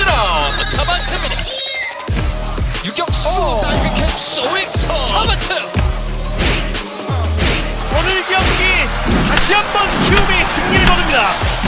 김진호 잡아습니다. 유격수 어. 다이빙 캐치 오익서 잡았어 오늘 경기 다시 한번 키움이 승리를 거둡니다.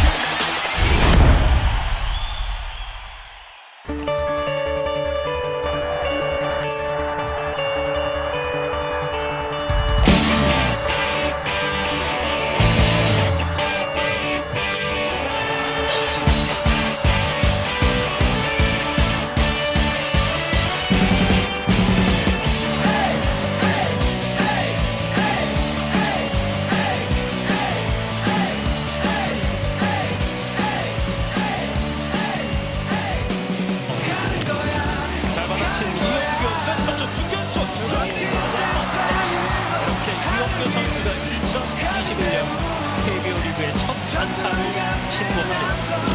0으로 앞서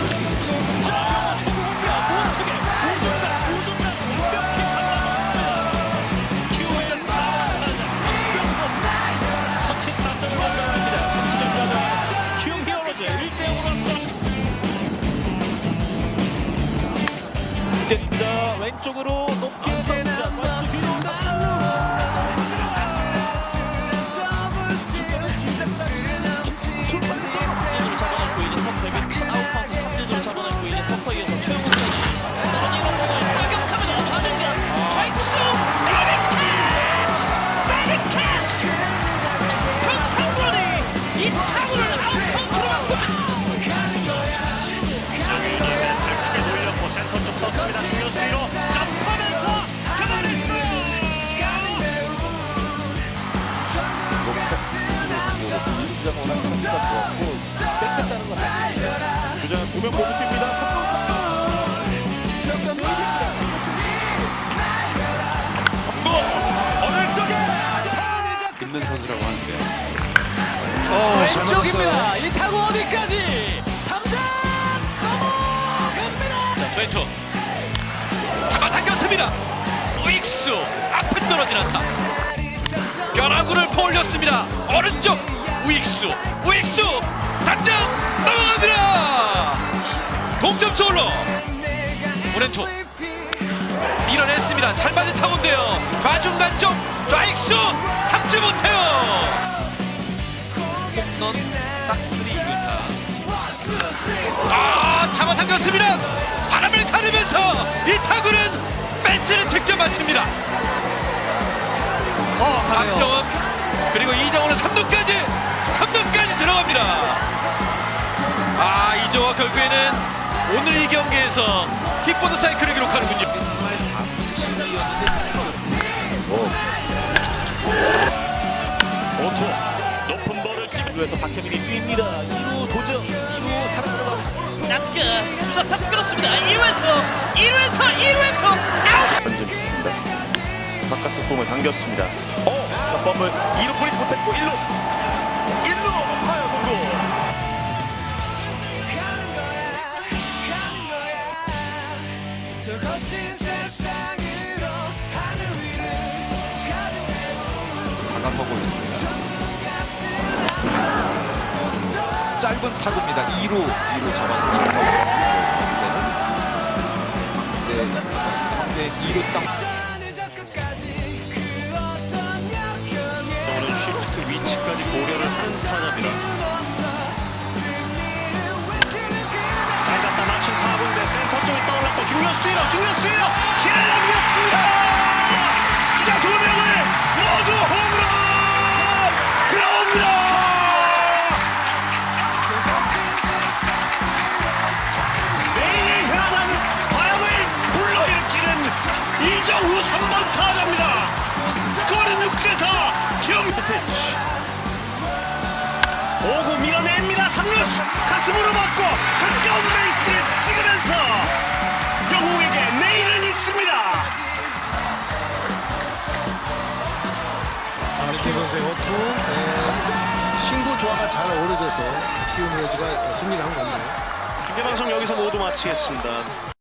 됩니다. 왼쪽으로 높게 섭 주장은 보면 보고 뜁니다. 오늘 쪽에 있는 선수라고 하는데요. 왼쪽입니다. 이 타구 어디까지? 탐장 넘어갑니다. 자, 트웬투 잡아당겼습니다. 우익수 앞에 떨어진 안타. 벼라구를 퍼올렸습니다. 오른쪽 우익수 우익수 당장 넘어갑니다. 동점 솔로 오렌토 밀어냈습니다. 잘 맞은 타구인데요. 좌중간 쪽 좌익수 잡지 못해요. 홈런 싹쓸이 이루타 아 잡아당겼습니다 바람을 가르면서 이 타구는 펜스를 직접 맞춥니다 어, 박정원 그리고 이정원은 3루 오늘 이 경기에서 히포드 사이클을 기록하는군요 오토 높은 볼을 찍으면서 박혜민이 뜁니다. 2루 도전, 2루 타고 들어가. 약간 주자 탑 끌었습니다 1루에서 1루에서 1루에서 아웃 던집니다. 바깥쪽 공을 당겼습니다. 어, 스탑범을 2루 뿌리지 못했고 1루. 1루 다가서고 있습니다. 짧은 타구입니다. 2루, 2루 잡아서 2루 네. 네, 2루 땅. 오늘 쉬프트 위치까지 고려를 하는 타자입니다. 잘 갖다 맞춘 타구인데 센터 쪽에 떠올랐고 중견수 뒤로 중견수 뒤로 3루수 가슴으로 맞고 가까운 베이스를 찍으면서 영웅에게 내일은 있습니다. 김 선수의 호투. 네, 신구 조화가 잘 어우러져서 키움 히어즈가 승리를 한 겁니다. 중계방송 여기서 모두 마치겠습니다